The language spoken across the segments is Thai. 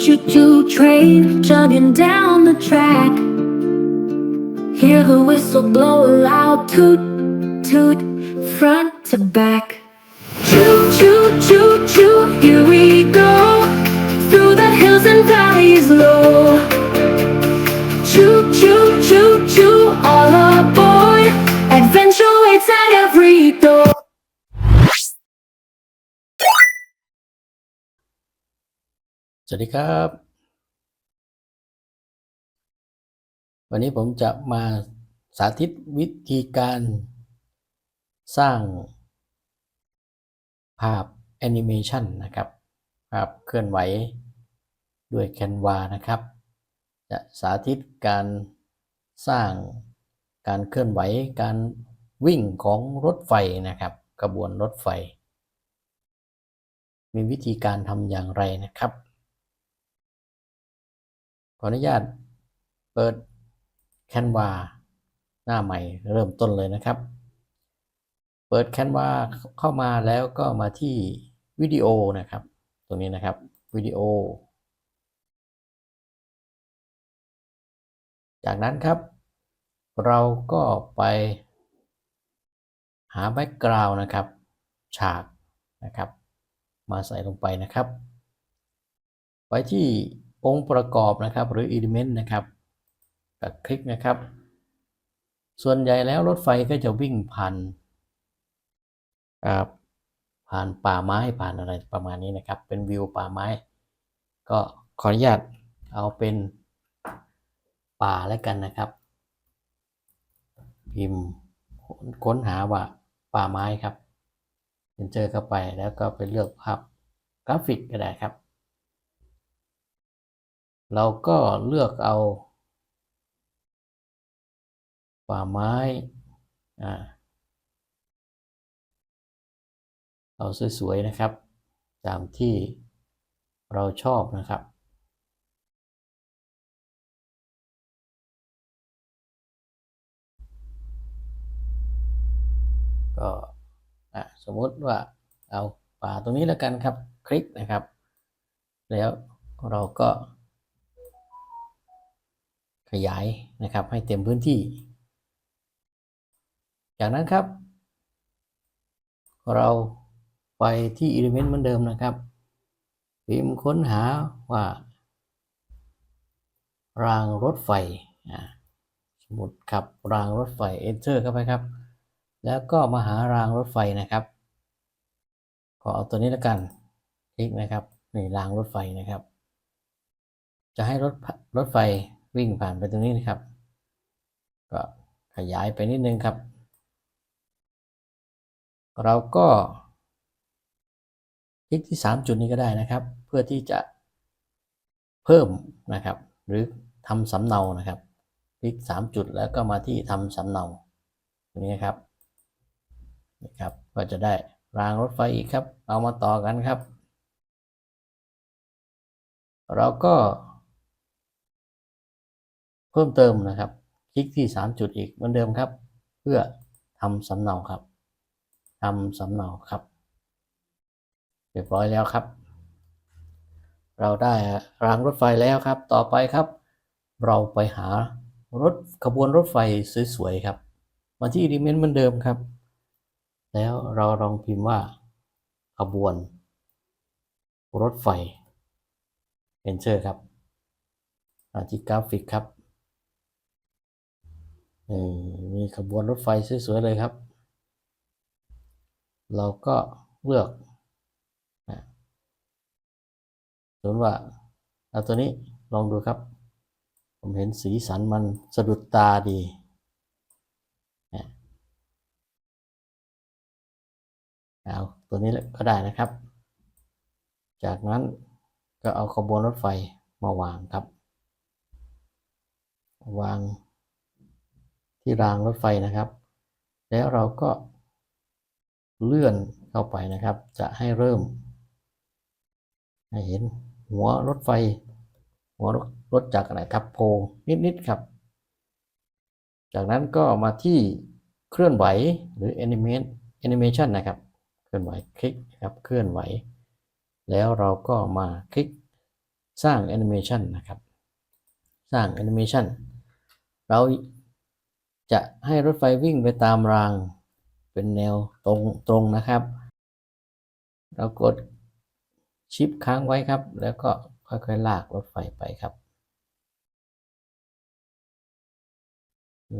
choo-choo train chugging down the track. Hear the whistle blow a loud toot, toot, front to back. Choo choo choo choo, here we go through the hills and valleys low. Choo choo choo choo, all aboard. Adventure waits at every สวัสดีครับ วันนี้ผมจะมาสาธิตวิธีการสร้างภาพแอนิเมชันนะครับ ภาพเคลื่อนไหวด้วย Canva นะครับ จะสาธิตการสร้างการเคลื่อนไหวการวิ่งของรถไฟนะครับกระบวนรถไฟ มีวิธีการทำอย่างไรนะครับ ขออนุญาตเปิด Canva หน้าใหม่เริ่มต้นเลยนะครับ เปิด Canva เข้ามาแล้วก็มาที่วิดีโอนะครับ ตรงนี้นะครับวิดีโอ จากนั้นครับ เราก็ไปหาแบ็กกราวน์นะครับ ฉากนะครับ มาใส่ลงไปนะครับไปที่ องค์ประกอบนะครับหรือ element นะครับก็คลิกนะครับ ส่วนใหญ่แล้วรถไฟก็จะวิ่งผ่านผ่านป่าไม้ผ่านอะไรประมาณนี้นะครับ เป็นวิวป่าไม้ ก็ขออนุญาตเอาเป็นป่าแล้วกันนะครับ พิมพ์ค้นหาว่าป่าไม้ครับเจอเข้าไปแล้วก็ไปเลือกภาพกราฟิกก็ได้ครับ เราก็เลือกเอาป่าไม้อ่าเอาสวยๆนะครับ ตามที่เราชอบนะครับ ก็สมมติว่าเอาป่าตรงนี้แล้วกันครับ คลิกนะครับ แล้วเราก็ ขยายนะครับให้เต็มพื้นที่ จากนั้นครับ เราไปที่ Element เหมือนเดิมนะครับพิมพ์ค้นหาว่ารางรถไฟสมมติครับรางรถไฟ Enter เข้าไปครับ แล้วก็มาหารางรถไฟนะครับก็เอาตัวนี้แล้วกัน คลิกนะครับนี่รางรถไฟนะครับ จะให้รถรถไฟ วิ่งผ่านไปตรงนี้นะครับ ก็ขยายไปนิดนึงครับ เราก็คลิกที่ 3 จุดนี้ก็ได้นะครับ เพื่อที่จะเพิ่มนะครับ หรือทำสำเนานะครับ คลิก 3 จุดแล้วก็มาที่ทำสำเนาตรงนี้ครับนี่ครับก็จะได้รางรถไฟอีกครับ เอามาต่อกันครับ เราก็ เพิ่มเติมนะครับ คลิกที่ 3 จุดอีกเหมือนเดิมครับ เพื่อทำสำเนาครับทำสำเนาครับเรียบร้อยแล้วครับ เราได้รางรถไฟแล้วครับ ต่อไปครับ เราไปหารถขบวนรถไฟสวยๆครับ มาที่ element เหมือนเดิมครับ แล้วเราลองพิมพ์ว่าขบวน รถไฟ enter ครับมาที่กราฟิกครับ มีขบวนรถไฟสวยๆเลยครับ เราก็เลือกสมมติว่าเอาตัวนี้ลองดูครับ ผมเห็นสีสันมันสะดุดตาดีเอาตัวนี้ก็ได้นะครับ จากนั้นก็เอาขบวนรถไฟมาวางครับ วาง ที่รางรถไฟนะครับ แล้วเราก็เลื่อนเข้าไปนะครับ จะให้เริ่ม ให้เห็นหัวรถไฟ หัวรถรถจักรอะไรทับโพนิดๆครับ จากนั้นก็มาที่เคลื่อนไหวหรือ animate animation นะครับ เคลื่อนไหวคลิกครับเคลื่อนไหว แล้วเราก็มาคลิกสร้างแอนิเมชันนะครับ สร้างแอนิเมชันเรา จะให้รถไฟวิ่งไปตามราง เป็นแนวตรงตรงนะครับ เรากดชิปค้างไว้ครับ แล้วก็ค่อยๆลากรถไฟไปครับ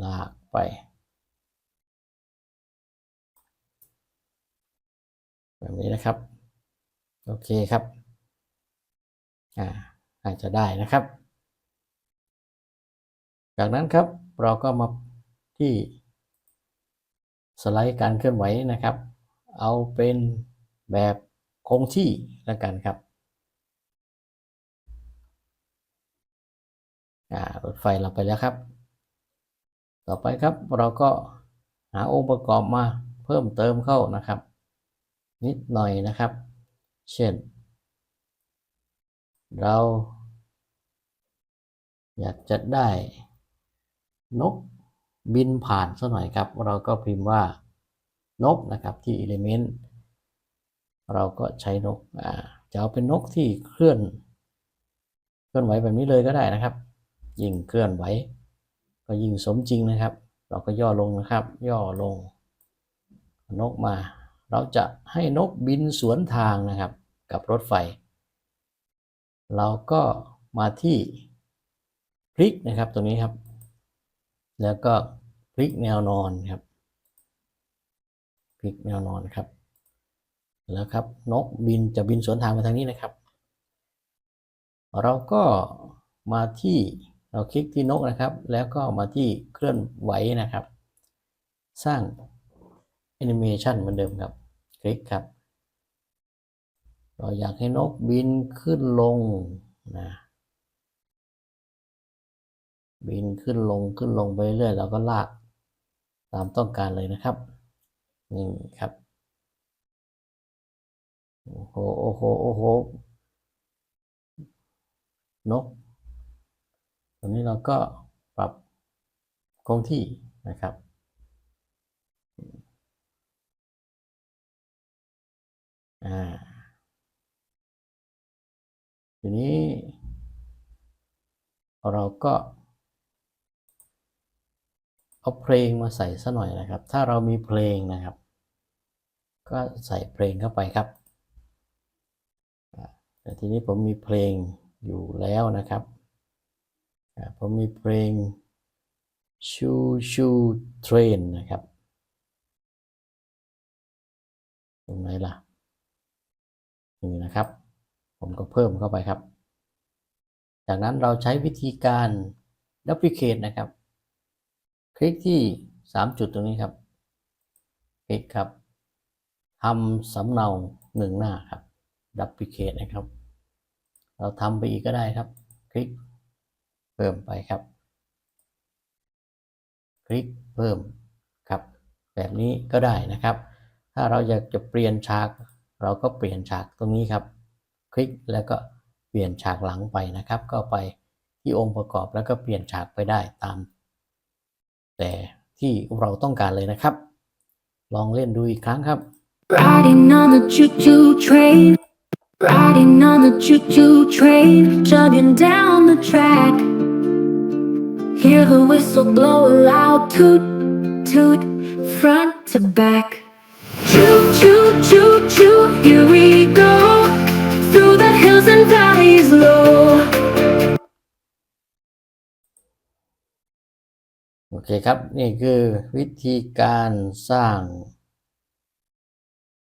ลากไป แบบนี้นะครับ โอเคครับอ่าอาจจะได้นะครับ จากนั้นครับเราก็มา ที่สไลด์การเคลื่อนไหวนะครับ เอาเป็นแบบคงที่แล้วกันครับอ่ารถไฟเราไปแล้วครับ ต่อไปครับเราก็หาองค์ประกอบมาเพิ่มเติมเข้านะครับ นิดหน่อยนะครับ เช่น เรา อยากจะได้นก บินผ่านสักหน่อยครับ เราก็พิมพ์ว่านกนะครับที่ element เราก็ใช้นกจะเอาเป็นนกที่เคลื่อน เคลื่อนไหวแบบนี้เลยก็ได้นะครับ ยิ่งเคลื่อนไหวก็ยิ่งสมจริงนะครับ เราก็ย่อลงนะครับ ย่อลง นกมา เราจะให้นกบินสวนทางนะครับกับรถไฟ เราก็มาที่พลิกนะครับตรงนี้ครับ แล้วก็พลิกแนวนอนครับพลิกแนวนอนครับ แล้วครับนกบินจะบินสวนทางมาทางนี้นะครับ เราก็มาที่เราคลิกที่นกนะครับ แล้วก็มาที่เคลื่อนไหวนะครับ สร้างแอนิเมชันเหมือนเดิมครับ คลิกครับ เราอยากให้นกบินขึ้นลงนะ บินขึ้นลงขึ้นลงไปเรื่อยเราก็ลากตามต้องการเลยนะครับ นี่ครับโอ้โหโอ้โหโอ้โหนกตรงนี้เราก็ปรับคงที่นะครับอ่าทีนี้เราก็ เอาเพลงมาใส่ซะหน่อยนะครับ ถ้าเรามีเพลงนะครับ ก็ใส่เพลงเข้าไปครับแต่ทีนี้ผมมีเพลงอยู่แล้วนะครับผมมีเพลงชูชูเทรนนะครับตรงไหนล่ะนี่นะครับ ผมก็เพิ่มเข้าไปครับ จากนั้นเราใช้วิธีการ duplicate นะครับ ลิกที่ 3 จุดตรงนี้ครับ คลิกครับทำสำเนาหนึ่งหน้าครับ duplicate นะครับ เราทำไปอีกก็ได้ครับ คลิกเพิ่มไปครับ คลิกเพิ่มครับ แบบนี้ก็ได้นะครับ ถ้าเราอยากจะเปลี่ยนฉาก เราก็เปลี่ยนฉากตรงนี้ครับ คลิกแล้วก็เปลี่ยนฉากหลังไปนะครับ ก็ไปที่องค์ประกอบแล้วก็เปลี่ยนฉากไปได้ตาม แต่ที่เราต้องการเลยนะครับ ลองเล่นดูอีกครั้งครับ Riding on the choo-choo train. Riding on the choo-choo train. Chugging down the track. Hear the whistle blow a loud toot, toot, front to back. Choo choo choo choo, here we go. Through the hills and valleys low. เคครับ นี่คือวิธีการสร้าง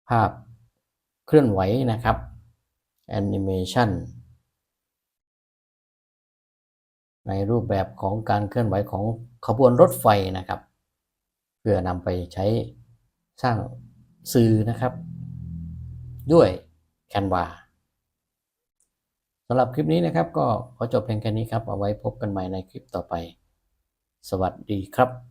ภาพเคลื่อนไหวนะครับแอนิเมชันในรูปแบบของการเคลื่อนไหวของขบวนรถไฟนะครับ เพื่อนำไปใช้สร้างสื่อนะครับ ด้วย Canva สำหรับคลิปนี้นะครับก็ขอจบเพียงแค่นี้ครับ เอาไว้พบกันใหม่ในคลิปต่อไป สวัสดีครับ